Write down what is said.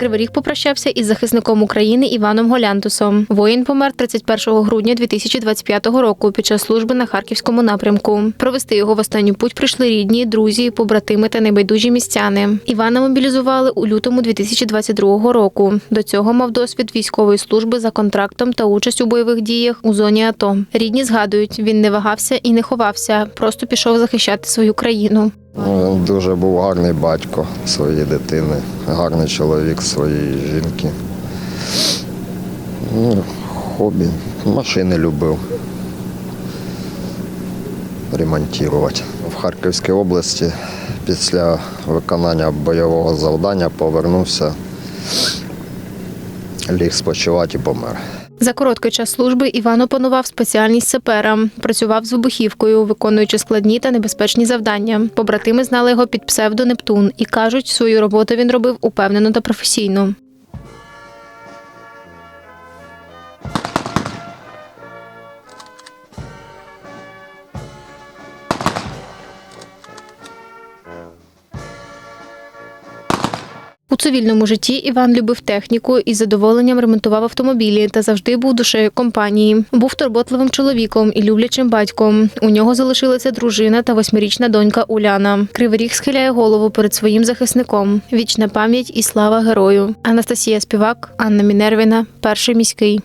Кривий Ріг попрощався із захисником України Іваном Голянтусом. Воїн помер 31 грудня 2025 року під час служби на харківському напрямку. Провести його в останню путь прийшли рідні, друзі, побратими та небайдужі містяни. Івана мобілізували у лютому 2022 року. До цього мав досвід військової служби за контрактом та участь у бойових діях у зоні АТО. Рідні згадують, він не вагався і не ховався, просто пішов захищати свою країну. Ну, Дуже був гарний батько своєї дитини, гарний чоловік своєї жінки. Ну, хобі. Машини любив. Ремонтувати. В Харківській області після виконання бойового завдання повернувся, ліг спочивати і помер. За короткий час служби Іван опанував спеціальність сапера, працював з вибухівкою, виконуючи складні та небезпечні завдання. Побратими знали його під псевдо Нептун і кажуть, свою роботу він робив упевнено та професійно. У цивільному житті Іван любив техніку і задоволенням ремонтував автомобілі та завжди був душею компанії. Був турботливим чоловіком і люблячим батьком. У нього залишилася дружина та восьмирічна донька Уляна. Кривий Ріг схиляє голову перед своїм захисником. Вічна пам'ять і слава герою. Анастасія Співак, Анна Мінервіна, перший міський.